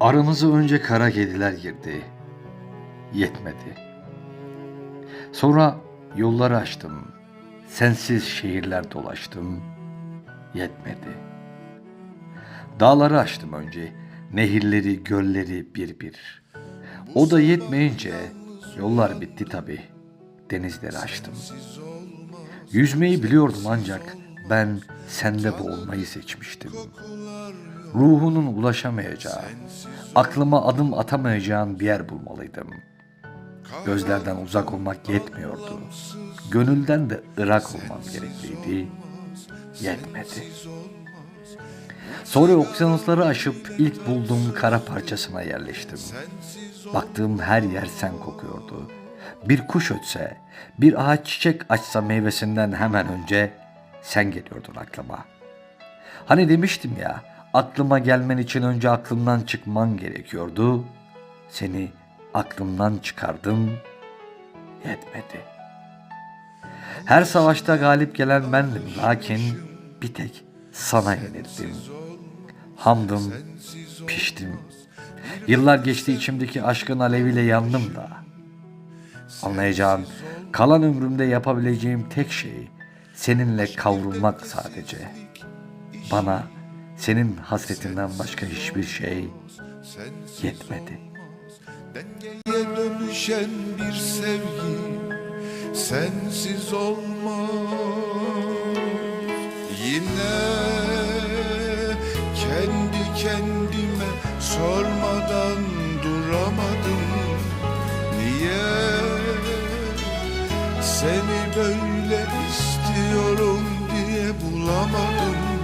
Aramıza önce kara kediler girdi. Yetmedi. Sonra yolları açtım. Sensiz şehirler dolaştım. Yetmedi. Dağları açtım önce. Nehirleri, gölleri bir bir. O da yetmeyince yollar bitti tabi. Denizleri açtım. Yüzmeyi biliyordum ancak ben sende boğulmayı seçmiştim. Ruhunun ulaşamayacağı, aklıma adım atamayacağın bir yer bulmalıydım. Gözlerden uzak olmak yetmiyordu. Gönülden de ırak olmam gerekliydi. Yetmedi. Sonra okyanusları aşıp ilk bulduğum kara parçasına yerleştim. Baktığım her yer sen kokuyordu. Bir kuş ötse, bir ağaç çiçek açsa meyvesinden hemen önce sen geliyordun aklıma. Hani demiştim ya, aklıma gelmen için önce aklımdan çıkman gerekiyordu. Seni aklımdan çıkardım, yetmedi. Her savaşta galip gelen bendim lakin bir tek sana yenildim. Hamdım, piştim. Yıllar geçti içimdeki aşkın aleviyle yandım da. Anlayacağın kalan ömrümde yapabileceğim tek şey seninle kavrulmak sadece. Bana senin hasretinden başka hiçbir şey yetmedi. Dengeye dönüşen bir sevgi sensiz olmaz Yine kendi kendime sormadan duramadım Niye seni böyle istiyorum diye bulamadım